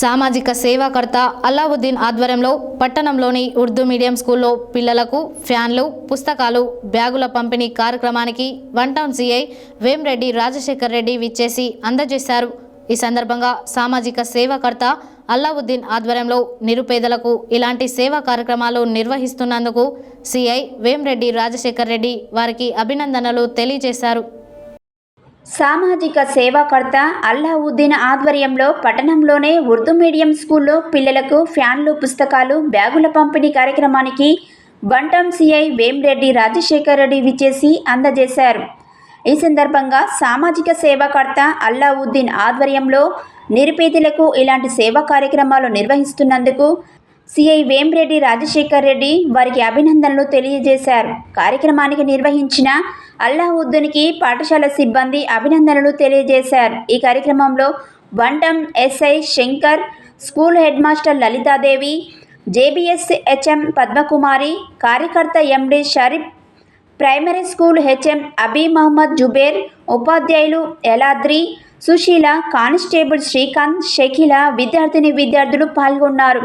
సామాజిక సేవాకర్త అల్లావుద్దీన్ ఆధ్వర్యంలో పట్టణంలోని ఉర్దూ మీడియం స్కూల్లో పిల్లలకు ఫ్యాన్లు పుస్తకాలు బ్యాగుల పంపిణీ కార్యక్రమానికి one town CI Vemireddy Rajasekhar Reddy విచ్చేసి అందజేశారు. ఈ సందర్భంగా సామాజిక సేవాకర్త అల్లావుద్దీన్ ఆధ్వర్యంలో నిరుపేదలకు ఇలాంటి సేవా కార్యక్రమాలు నిర్వహిస్తున్నందుకు సిఐ వేంరెడ్డి రాజశేఖర్ రెడ్డి వారికి అభినందనలు తెలియజేశారు. సామాజిక సేవాకర్త అల్లావుద్దీన్ ఆధ్వర్యంలో పట్టణంలోనే ఉర్దూ మీడియం స్కూల్లో పిల్లలకు ఫ్యాన్లు పుస్తకాలు బ్యాగుల పంపిణీ కార్యక్రమానికి బంటం సిఐ వేమిరెడ్డి రాజశేఖర్ రెడ్డి విచ్చేసి అందజేశారు. ఈ సందర్భంగా సామాజిక సేవాకర్త అల్లావుద్దీన్ ఆధ్వర్యంలో నిరుపేదలకు ఇలాంటి సేవా కార్యక్రమాలు నిర్వహిస్తున్నందుకు సిఐ వేమిరెడ్డి రాజశేఖర్ రెడ్డి వారికి అభినందనలు తెలియజేశారు. కార్యక్రమానికి నిర్వహించిన అల్లావుద్దీన్కి పాఠశాల సిబ్బంది అభినందనలు తెలియజేశారు. ఈ కార్యక్రమంలో వంటం SI Shankar school head master Lalithadevi JBS HM Padmakumari కార్యకర్త MD Sharif primary school HM Abi Mohammad Zubair ఉపాధ్యాయులు ఎలాద్రి సుశీల కానిస్టేబుల్ శ్రీకాంత్ షకీల విద్యార్థిని విద్యార్థులు పాల్గొన్నారు.